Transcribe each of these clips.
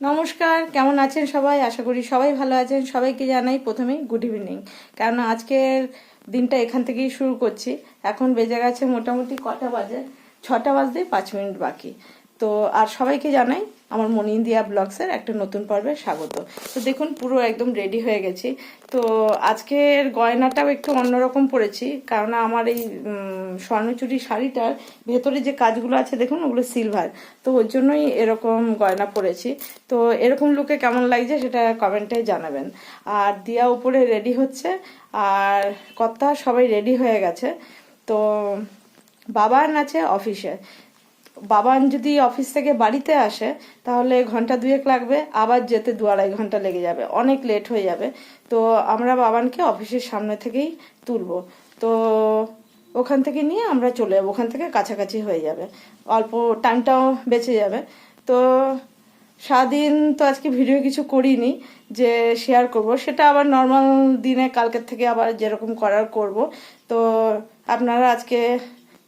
নমস্কার, কেমন আছেন সবাই? আশা করি সবাই ভালো আছেন। সবাইকে জানাই প্রথমে গুড ইভিনিং কারণ আজকের দিনটা এখান থেকেই শুরু করছি। এখন বেজে গেছে মোটামুটি কটা বাজে? ছটা বাজতে পাঁচ মিনিট বাকি। তো আর সবাইকে জানাই আমার মনি ইন্ডিয়া ব্লগসের একটা নতুন পর্বে স্বাগত। তো দেখুন, পুরো একদম রেডি হয়ে গেছি। তো আজকের গয়নাটাও একটু অন্যরকম পরেছি, কারণ আমার এই স্বর্ণচুরি শাড়িটার ভেতরে যে কাজগুলো আছে, দেখুন, ওগুলো সিলভার তো ওর জন্যই এরকম গয়না পরেছি। তো এরকম লুকে কেমন লাগছে সেটা কমেন্টে জানাবেন। আর দিয়া উপরে রেডি হচ্ছে, আর কর্তা সবাই রেডি হয়ে গেছে। তো বাবার আছে অফিসে বাবান যদি অফিস থেকে বাড়িতে আসে, তাহলে ঘণ্টা দুয়েক লাগবে, আবার যেতে দু আড়াই ঘণ্টা লেগে যাবে, অনেক লেট হয়ে যাবে। তো আমরা বাবানকে অফিসের সামনে থেকেই তুলবো। তো ওখান থেকে নিয়ে আমরা চলে যাব, ওখান থেকে কাছাকাছি হয়ে যাবে। অল্প টাইমটাও বেঁচে যাবে। তো সারাদিন তো আজকে ভিডিও কিছু করিনি, যে শেয়ার করব। সেটা আবার নর্মাল দিনে, কালকের থেকে আবার যেরকম করার করব। তো আপনারা আজকে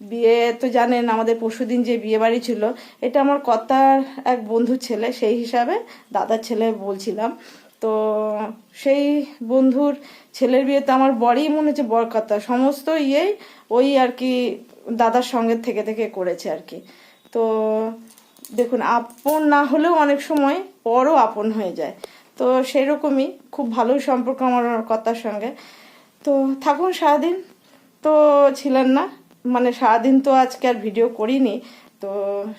বিয়ে তো জানেন, আমাদের পরশুদিন যে বিয়ে বাড়ি ছিল, এটা আমার কর্তার এক বন্ধুর ছেলে, সেই হিসাবে দাদার ছেলে বলছিলাম। তো সেই বন্ধুর ছেলের বিয়েতে আমার বড়ই মনে হচ্ছে বর কর্তা, সমস্ত ইয়েই ওই আর কি দাদার সঙ্গে থেকে থেকে করেছে আর কি। তো দেখুন, আপন না হলেও অনেক সময় পরও আপন হয়ে যায়। তো সেই রকমই খুব ভালোই সম্পর্ক আমার কর্তার সঙ্গে। তো থাকুন সারাদিন, তো ছিলেন না। মানে সারাদিন তো আজকে আর ভিডিও করিনি, তো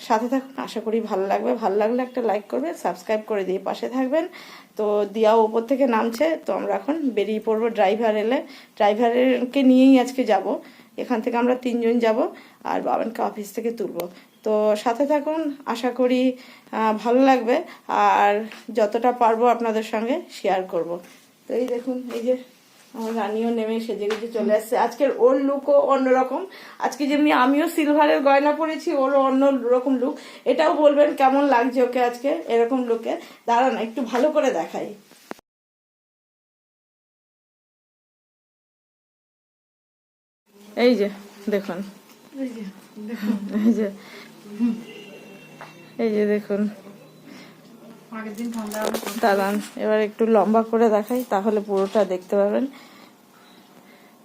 সাথে থাকুন, আশা করি ভালো লাগবে। ভালো লাগলে একটা লাইক করবেন সাবস্ক্রাইব করে দিয়ে পাশে থাকবেন। তো দিয়াও ওপর থেকে নামছে, তো আমরা এখন বেরিয়ে পড়ব ড্রাইভার এলে। ড্রাইভারকে নিয়েই আজকে যাব, এখান থেকে আমরা তিনজন যাব, আর বাবানকে অফিস থেকে তুলবো। তো সাথে থাকুন, আশা করি ভালো লাগবে, আর যতটা পারব আপনাদের সঙ্গে শেয়ার করব। তো এই দেখুন, এই যে আমার রানিও নেমে সেজে গুজে চলে আসছে। আজকের ওর লুকও অন্যরকম। আজকে যেমনি আমিও সিলভারের গয়না পরেছি ওরও অন্য রকম লুক এটাও বলবেন কেমন লাগছে ওকে আজকে? এরকম লুকে দাঁড়ান একটু ভালো করে দেখাই। এই যে দেখুন। এই যে এই যে দেখুন। দাঁড়ান, এবার একটু লম্বা করে দেখাই, তাহলে পুরোটা দেখতে পাবেন।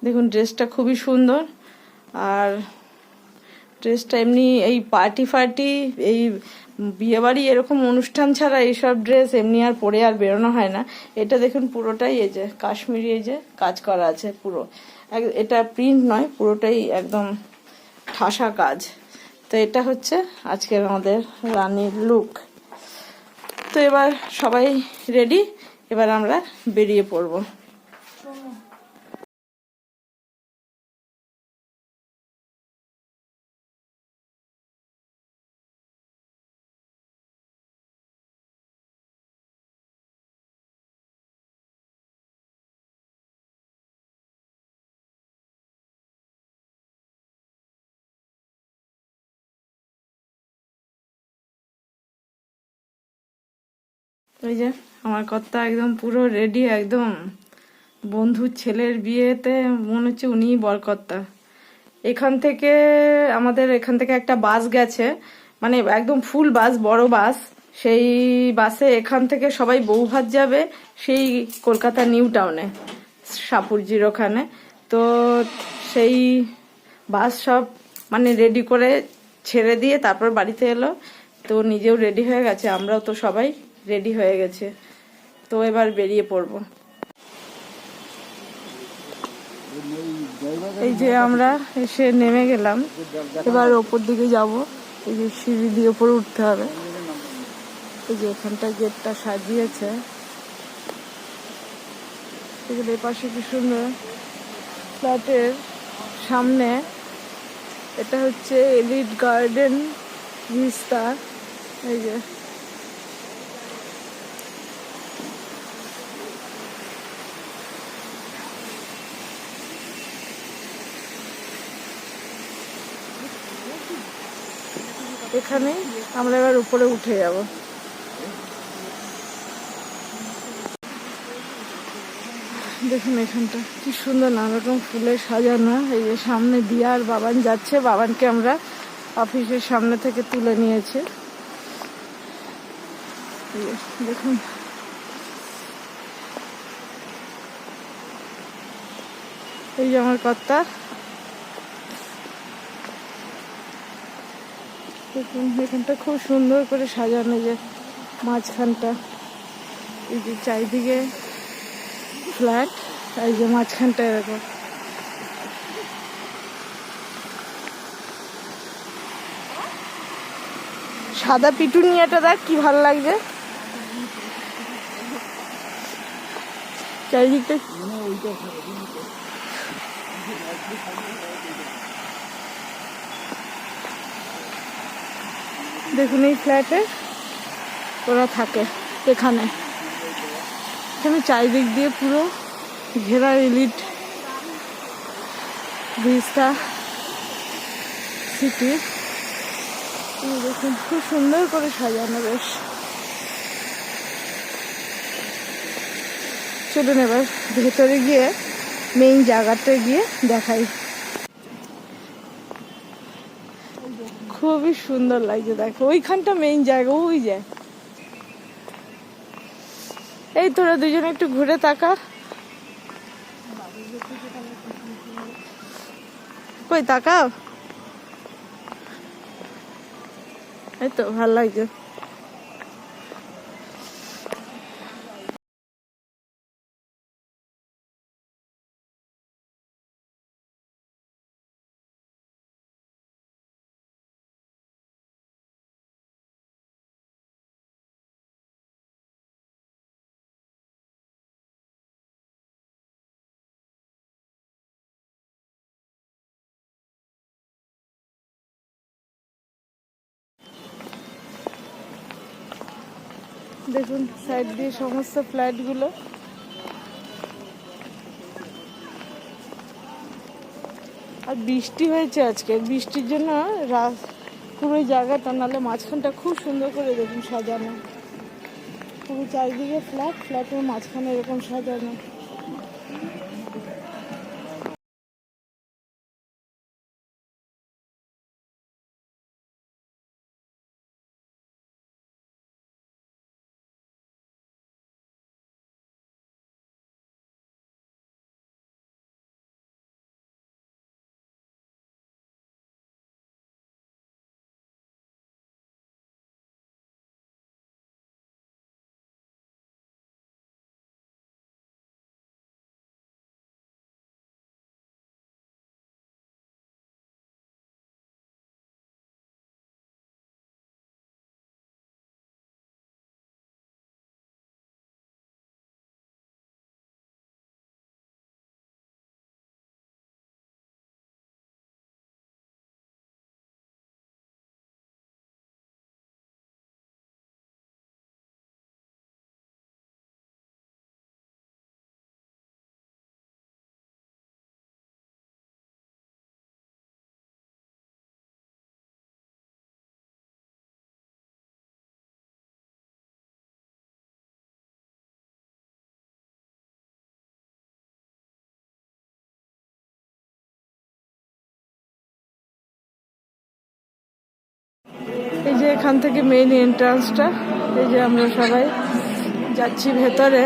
দেখুন, ড্রেসটা খুবই সুন্দর, আর ড্রেসটা এমনি এই পার্টি ফার্টি, এই বিয়েবাড়ি এরকম অনুষ্ঠান ছাড়া এইসব ড্রেস এমনি আর পরে আর বেরোনো হয় না। এটা দেখুন পুরোটাই, এই যে কাশ্মীরি, এই যে কাজ করা আছে পুরো। এটা প্রিন্ট নয়, পুরোটাই একদম ঠাসা কাজ। তো এটা হচ্ছে আজকের আমাদের রানীর লুক তো এবার সবাই রেডি এবার আমরা বেরিয়ে পড়ব। ওই যে আমার কর্তা একদম পুরো রেডি একদম বন্ধুর ছেলের বিয়েতে, মনে হচ্ছে উনিই বরকর্তা এখান থেকে আমাদের, এখান থেকে একটা বাস গেছে মানে একদম ফুল বাস, বড় বাস। সেই বাসে এখান থেকে সবাই বৌভাত যাবে, সেই কলকাতা নিউ টাউনে সাপুরজির ওখানে। তো সেই বাস সব মানে রেডি করে ছেড়ে দিয়ে তারপর বাড়িতে এলো। তো নিজেও রেডি হয়ে গেছে, আমরাও তো সবাই। রেডি হয়ে গেছে। তো এবার বেরিয়ে পড়ব। এই যে আমরা এসে নেমে গেলাম। এবার ওপর দিকে যাব। এই যে সিঁড়ি দিয়ে উপরে উঠতে হবে। এই যে এখানটা গেটটা সাজিয়েছে। এই পাশে কি সুন্দর ফ্ল্যাটের সামনে এটা হচ্ছে এলিট গার্ডেন ভিস্তা। এই যে এখানে, আমরা এবার উপরে উঠে যাব। দেখুন এখানটা, কি সুন্দর নানা রকম ফুলে সাজানো। এই যে সামনে দিয়া আর বাবান যাচ্ছে, বাবানকে আমরা অফিসের সামনে থেকে তুলে নিয়েছে। দেখুন। এই যে আমার কর্তা দেখুন, এখানটা খুব সুন্দর করে সাজানো যে মাঝখানটা। এই যে চারিদিকে ফ্ল্যাট, এই যে মাঝখানটা এরকম। সাদা পিটুনিয়াটা দেখ কি ভালো লাগছে। চারিদিকটা দেখুন, এই ফ্ল্যাটে ওরা থাকে এখানে। এখানে চারিদিক দিয়ে পুরো ঘেরা এলিট ভিস্তা সিটি। দেখুন, খুব সুন্দর করে সাজানো বেশ। চলুন এবার ভেতরে গিয়ে মেইন জায়গাতে গিয়ে দেখাই। খুবই সুন্দর লাগছে, দেখো। ওইখানটা মেইন জায়গা, ওই যে। এই তোরা দুজনে একটু ঘুরে তাকা। কই, তাকাও। এই তো, ভালো লাগছে। দেখুন সাইড দিয়ে সমস্ত ফ্ল্যাটগুলো আর বৃষ্টি হয়েছে আজকে। বৃষ্টির জন্য পুরো জায়গাটা, নাহলে মাঝখানটা খুব সুন্দর করে দেখুন সাজানো। পুরো চারিদিকে ফ্ল্যাট ফ্ল্যাটের মাঝখানে এরকম সাজানো। যে এখান থেকে মেইন এন্ট্রান্সটা এই যে আমরা সবাই যাচ্ছি ভেতরে।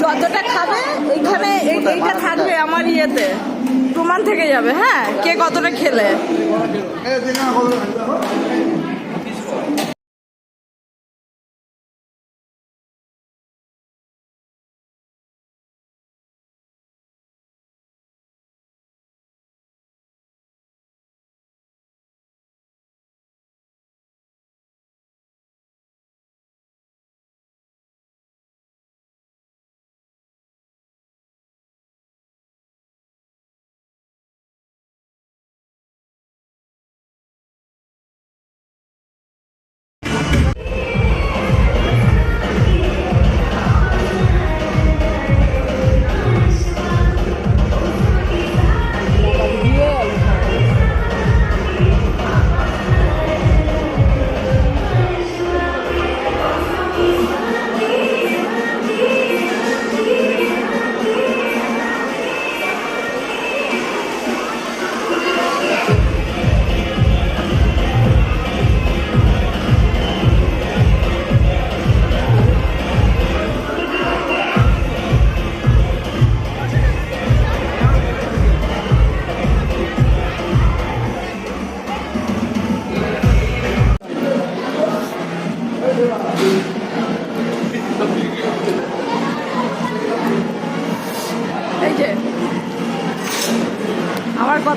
যতটা খাবে এখানে এইটা থাকবে আমার ইয়েতে। প্রমাণ থেকে যাবে হ্যাঁ? কে কতটা খেলে?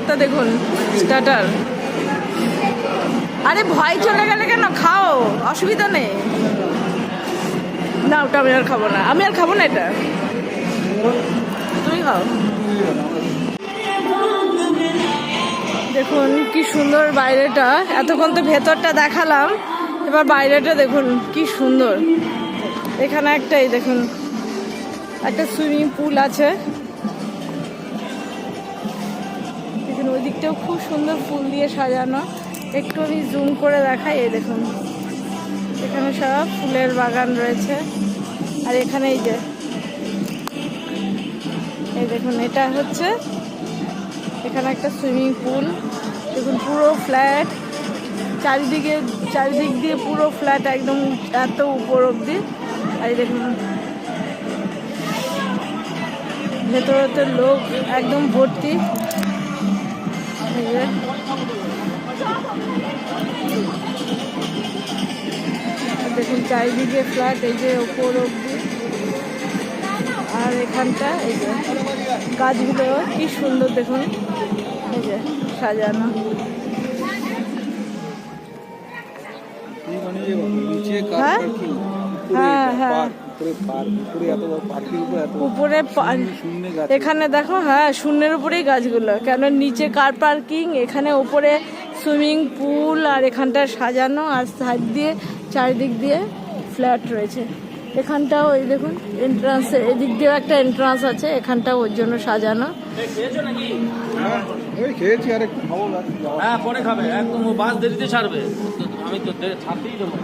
কর্তা দেখুন স্টার্টার আরে ভয় চলে গেলে কেন? খাও, অসুবিধা নেই। না, ওটা আমি আর খাব না। আমি আর খাব না এটা। তুমি খাও। দেখুন, কি সুন্দর বাইরেটা। এতক্ষণ তো ভেতরটা দেখালাম। এবার বাইরেটা দেখুন, কি সুন্দর। এখানে একটাই, দেখুন। একটা সুইমিং পুল আছে। দিকটাও খুব সুন্দর ফুল দিয়ে সাজানো। একটু আমি জুম করে দেখাই, এই দেখুন। এখানে সব ফুলের বাগান রয়েছে। আর এখানে এই যে, এই দেখুন, এটা হচ্ছে, এখানে একটা সুইমিং পুল। দেখুন, পুরো ফ্ল্যাট। চারিদিকে, চারিদিক দিয়ে পুরো ফ্ল্যাট একদম এত উপর অব্দি আর এই দেখুন ভেতরেতে লোক একদম ভর্তি। দেখুন চারিদিকে ফ্ল্যাট এই যে ওপর অবধি। আর এখানটা এই যে গাছগুলো কি সুন্দর দেখুন। এই যে সাজানো। মানে যে নিচে কার হ্যাঁ? হ্যাঁ, হ্যাঁ। উপরে পার্ক উপরে এত পার্কের উপরে এত উপরে পা- এখানে দেখো হ্যাঁ শূন্যের উপরেই গাছগুলো। কেন নিচে কার পার্কিং এখানে উপরে সুইমিং পুল আর এখানটা সাজানো আর সাইড দিয়ে চারিদিক দিয়ে ফ্ল্যাট রয়েছে। এখানটাও এই দেখুন এন্ট্রান্স এদিক দিয়েও একটা এন্ট্রান্স আছে এখানটাও ওর জন্য সাজানো। হ্যাঁ খেয়েছি আর একটু খাব হ্যাঁ পরে খাবে। একদম বাস দেরিতে ছাড়বে। আমি তো ছাড়তেই দেবো?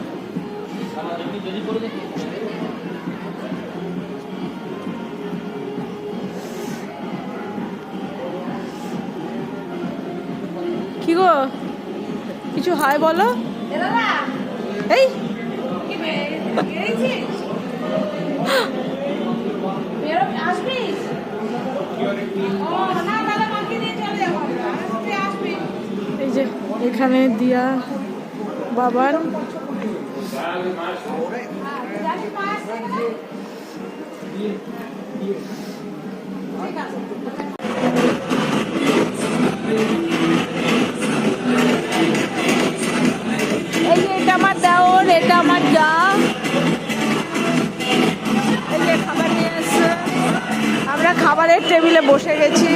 কি গো? কিছু হয় বলো? এই! এই যে এখানে দিয়া বাবার। এই টেবিলে বসে গেছি।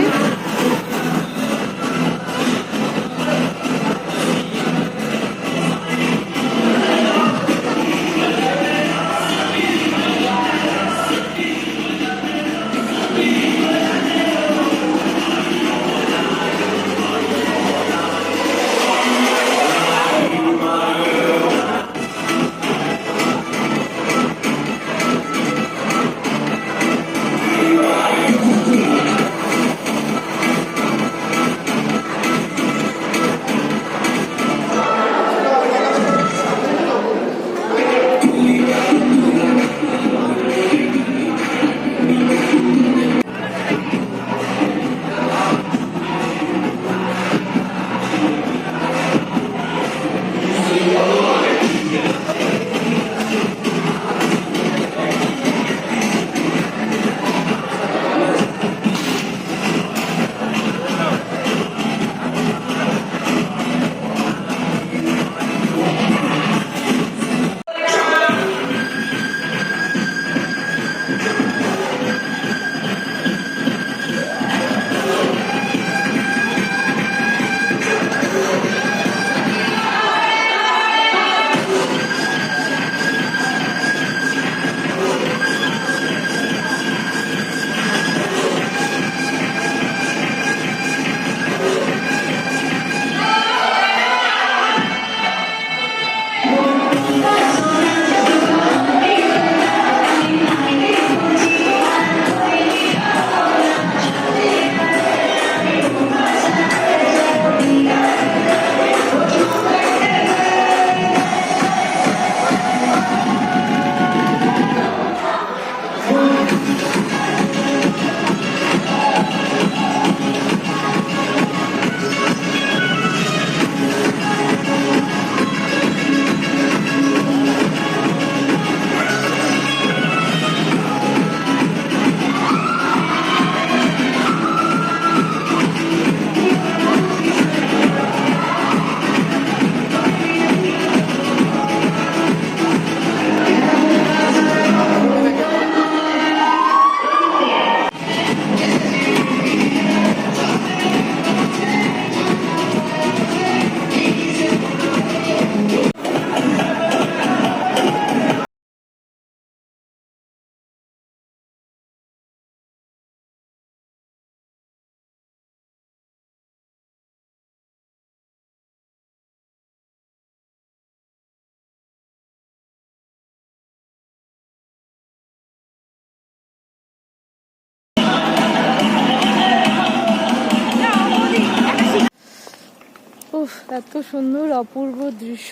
এত সুন্দর অপূর্ব দৃশ্য।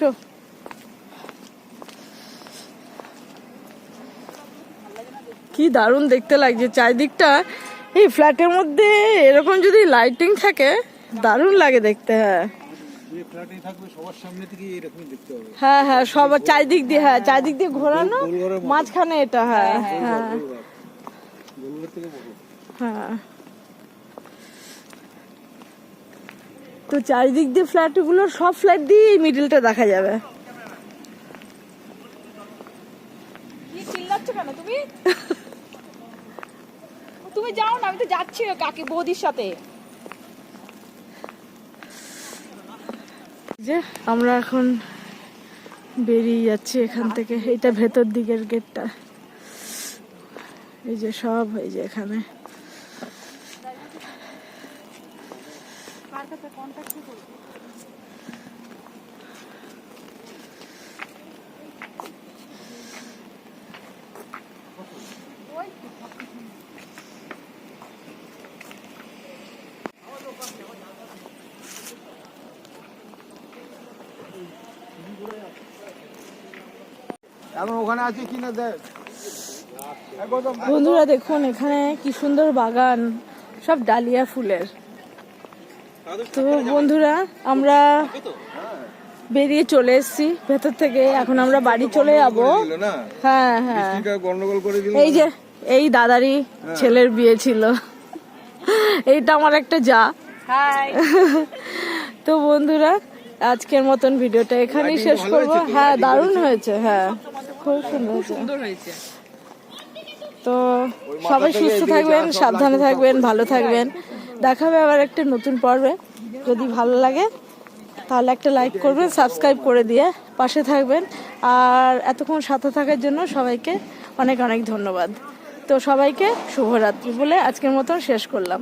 কি দারুণ দেখতে লাগছে। চারিদিকটা এই ফ্ল্যাটের মধ্যে এরকম যদি লাইটিং থাকে দারুণ লাগে দেখতে হ্যাঁ। হ্যাঁ হ্যাঁ সবার চারিদিক দিয়ে হ্যাঁ চারিদিক দিয়ে ঘোরানো মাঝখানে এটা হ্যাঁ হ্যাঁ গোলঘর হ্যাঁ। তো চারিদিক দিয়ে ফ্ল্যাটগুলো সব ফ্ল্যাট দিয়ে মিডিলটা দেখা যাবে। তুমি? তুমি যাও না আমি তো যাচ্ছি কাকি বৌদির সাথে। যে আমরা এখন বেরিয়ে যাচ্ছি এখান থেকে এটা ভেতর দিকের গেটটা এই যে সব এই যে এখানে। এখন ওখানে আছে কিনা দেখ। বন্ধুরা দেখুন এখানে কি সুন্দর বাগান সব ডালিয়া ফুলের। তো বন্ধুরা আমরা বেরিয়ে চলে এসেছি। ভেতর থেকে এখন আমরা বাড়ি চলে যাব। হ্যাঁ হ্যাঁ। গন্ডগোল করে এই যে এই দাদারই ছেলের বিয়ে ছিল। এইটা আমার একটা যা। তো বন্ধুরা আজকের মতন ভিডিওটা এখানেই শেষ করব। হ্যাঁ দারুণ হয়েছে হ্যাঁ। খুব সুন্দর হয়েছে। তো সবাই সুস্থ থাকবেন সাবধানে থাকবেন ভালো থাকবেন। দেখাবে আবার একটা নতুন পর্বে। যদি ভালো লাগে, তাহলে একটা লাইক করবেন সাবস্ক্রাইব করে দিয়ে পাশে থাকবেন। আর এতক্ষণ সাথে থাকার জন্য সবাইকে অনেক অনেক ধন্যবাদ। তো সবাইকে শুভরাত্রি বলে আজকের মতন শেষ করলাম।